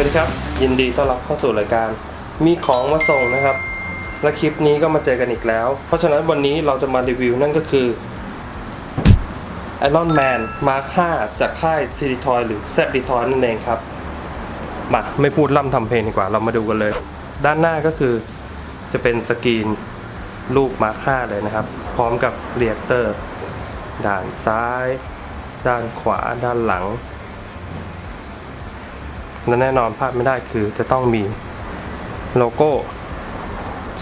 สวัสดีครับ ยินดีต้อนรับเข้าสู่รายการ มีของมาส่งนะครับ และคลิปนี้ก็มาเจอกันอีกแล้ว เพราะฉะนั้นวันนี้เราจะมารีวิวนั่นก็คือ Iron Man Mark 5 จากค่าย c d t o y หรือ z d t o y นั่นเองครับ มาไม่พูดล่ำทำเพลงดีกว่า เรามาดูกันเลย ด้านหน้าก็คือจะเป็นสกรีนรูป Mark 5เลยนะครับ พร้อมกับเรียกเตอร์ ด้านซ้าย ด้านขวาด้านหลัง และแน่นอนพลาดไม่ได้คือจะต้องมีโลโก้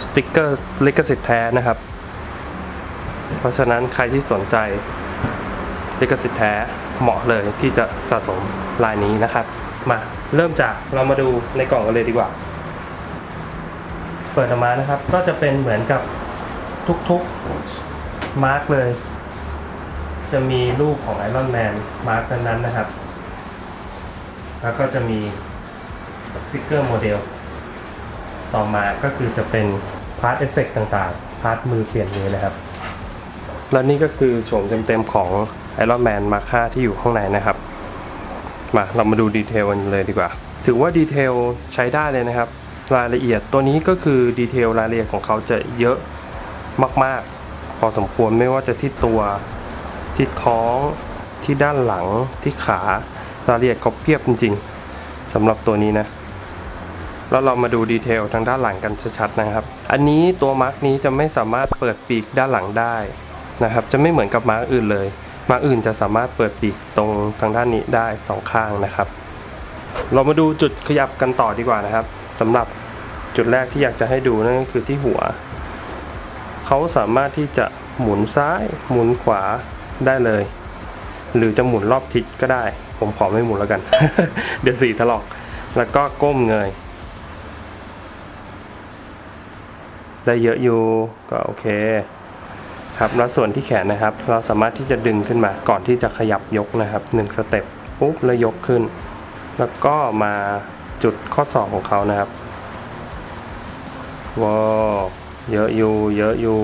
สติกเกอร์ลิขสิทธิ์แท้นะครับ เพราะฉะนั้นใครที่สนใจลิขสิทธิ์แท้เหมาะเลยที่จะสะสมลายนี้นะครับ มาเริ่มจากเรามาดูในกล่องกันเลยดีกว่า เปิดออกมานะครับก็จะเป็นเหมือนกับทุกๆมาร์กเลย จะมีรูปของไอรอนแมนมาร์กนั้นๆนะครับ แล้วก็จะมีฟิกเกอร์โมเดลต่อมาก็คือจะเป็นพาร์ทเอฟเฟกต่างๆ พาร์ทมือเปลี่ยนมือนะครับ และนี่ก็คือโฉมเต็มๆของ Iron Man มาค่าที่อยู่ข้างในนะครับ มาเรามาดูดีเทลกันเลยดีกว่า ถือว่าดีเทลใช้ได้เลยนะครับ รายละเอียดตัวนี้ก็คือดีเทลรายละเอียดของเขาจะเยอะมากๆ พอสมควรไม่ว่าจะที่ตัวที่ท้องที่ด้านหลังที่ขา รายละเอียดเขาเพียบจริงๆสำหรับตัวนี้นะ แล้วเรามาดูดีเทลทางด้านหลังกันชัดๆนะครับ อันนี้ตัวมาร์กนี้จะไม่สามารถเปิดปีกด้านหลังได้นะครับ จะไม่เหมือนกับมาร์กอื่นเลย มาร์กอื่นจะสามารถเปิดปีกตรงทางด้านนี้ได้สองข้างนะครับ เรามาดูจุดขยับกันต่อดีกว่านะครับสำหรับจุดแรกที่อยากจะให้ดูนั่นก็คือที่หัว เขาสามารถที่จะหมุนซ้าย หมุนขวาได้เลย หรือจะหมุนรอบทิศก็ได้ ผมขอไม่หมุนแล้วกัน เดี๋ยวสีถลอก แล้วก็ก้มเงย ได้เยอะอยู่ก็โอเคครับแล้วส่วนที่แขนนะครับ เราสามารถที่จะดึงขึ้นมาก่อนที่จะขยับยกนะครับหนึ่งสเต็ปปุ๊บแล้วยกขึ้น แล้วก็มาจุดข้อศอกของเขานะครับว้าวเยอะอยู่เยอะอยู่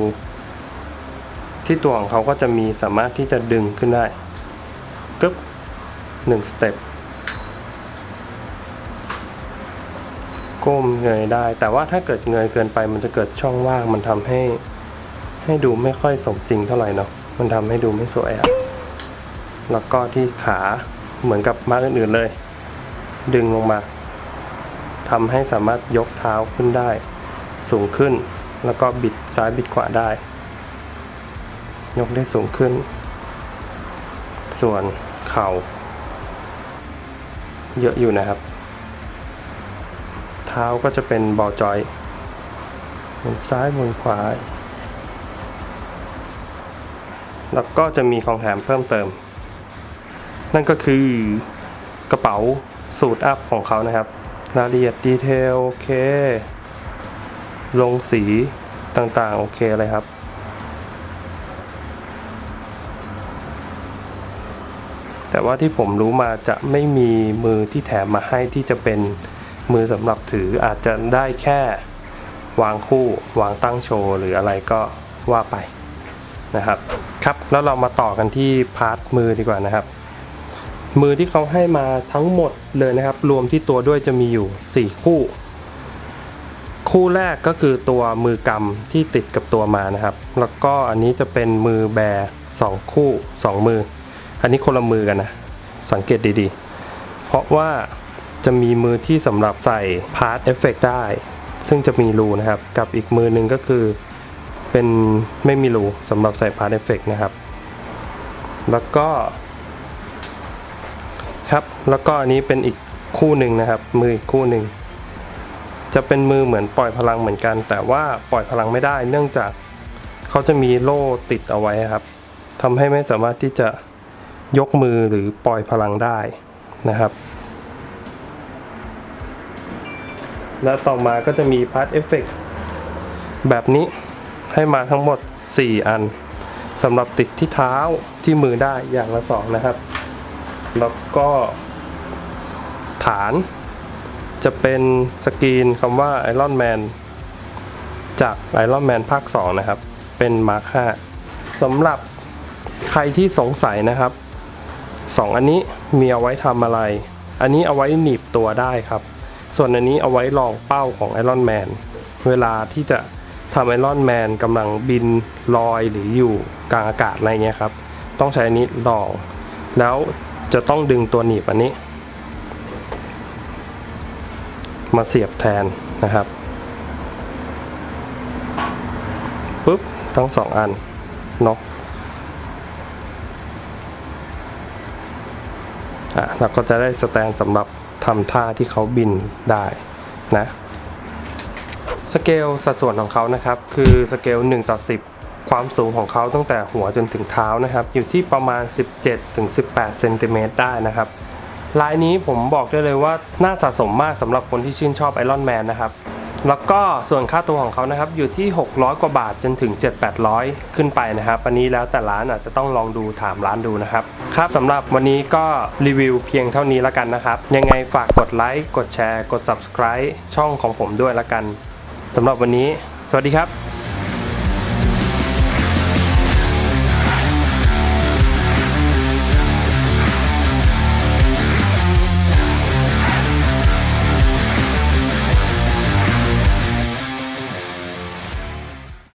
ที่ตัวของเขาก็จะมีสามารถที่จะดึงขึ้นได้กึ๊บ หนึ่งสเต็ปก้มเงยได้ แต่ว่าถ้าเกิดเงยเกินไปมันจะเกิดช่องว่างมันทำให้ให้ดูไม่ค่อยสมจริงเท่าไหร่เนาะมันทำให้ดูไม่สวยอะแล้วก็ที่ขาเหมือนกับมาอื่นๆเลย ดึงลงมาทำให้สามารถยกเท้าขึ้นได้ สูงขึ้น แล้วก็บิดซ้ายบิดขวาได้ ยกได้สูงขึ้น ส่วนเข่า เยอะอยู่นะครับ เท้าก็จะเป็นบอลจอยหมุนซ้ายหมุนขวา แล้วก็จะมีของแถมเพิ่มเติม นั่นก็คือกระเป๋าสูตรอัพของเขานะครับ รายละเอียดดีเทลโอเค ลงสีต่างๆ โอเคเลยครับ แต่ว่าที่ผมรู้มาจะไม่มีมือที่แถมมาให้ที่จะเป็นมือสำหรับถืออาจจะได้แค่วางคู่วางตั้งโชว์หรืออะไรก็ว่าไปนะครับครับแล้วเรามาต่อกันที่พาร์ทมือดีกว่านะครับ มือที่เขาให้มาทั้งหมดเลยนะครับ รวมที่ตัวด้วยจะมีอยู่ 4 คู่ คู่แรกก็คือตัวมือกำที่ติดกับตัวมานะครับ แล้วก็อันนี้จะเป็นมือแบร์สองคู่ 2 มือ อันนี้คนละมือกันนะ สังเกตดีๆ เพราะว่าจะมีมือที่สำหรับใส่พาร์ทเอฟเฟกได้ ซึ่งจะมีรูนะครับ กับอีกมือหนึ่งก็คือเป็นไม่มีรูสำหรับใส่พาร์ทเอฟเฟกนะครับ แล้วก็ครับแล้วก็อันนี้เป็นอีกคู่หนึ่งนะครับ มืออีกคู่หนึ่งจะเป็นมือเหมือนปล่อยพลังเหมือนกัน แต่ว่าปล่อยพลังไม่ได้ เนื่องจากเขาจะมีโล่ติดเอาไว้ครับทำให้ไม่สามารถที่จะ ยกมือหรือปล่อยพลังได้นะครับ และต่อมาก็จะมีพาร์ทเอฟเฟกแบบนี้ให้มาทั้งหมด 4 อันสำหรับติดที่เท้าที่มือได้อย่างละสองนะครับ แล้วก็ฐานจะเป็นสกรีนคำว่า Iron Man จาก Iron Man ภาค 2 นะครับ เป็นมาร์ค5สำหรับใครที่สงสัยนะครับ 2 อันนี้มีเอาไว้ทำอะไร อันนี้เอาไว้หนีบตัวได้ครับ ส่วนอันนี้เอาไว้รองเป้าของไอรอนแมนเวลาที่จะทำไอรอนแมนกำลังบินลอยหรืออยู่กลางอากาศอะไรเงี้ยครับ ต้องใช้อันนี้รอง แล้วจะต้องดึงตัวหนีบอันนี้ มาเสียบแทนนะครับปุ๊บทั้งสองอันเนาะอะ เราก็จะได้สแตนสำหรับทำท่าที่เขาบินได้นะสเกลสัดส่วนของเขานะครับ คือสเกล1ต่อ 10 ความสูงของเขาตั้งแต่หัวจนถึงเท้านะครับ อยู่ที่ประมาณ 17ถึง18เซนติเมตรได้นะครับลายนี้ผมบอกได้เลยว่าน่าสะสมมากสำหรับคนที่ชื่นชอบไอรอนแมนนะครับ แล้วก็ส่วนค่าตัวของเขานะครับอยู่ที่ 600 กว่าบาทจนถึง 7-800 ขึ้นไปนะครับ อันนี้แล้วแต่ร้านอาจจะต้องลองดูถามร้านดูนะครับ ครับสำหรับวันนี้ก็รีวิวเพียงเท่านี้แล้วกันนะครับ ยังไงฝากกดไลค์กดแชร์ กด subscribe ช่องของผมด้วยละกันสำหรับวันนี้ สวัสดีครับ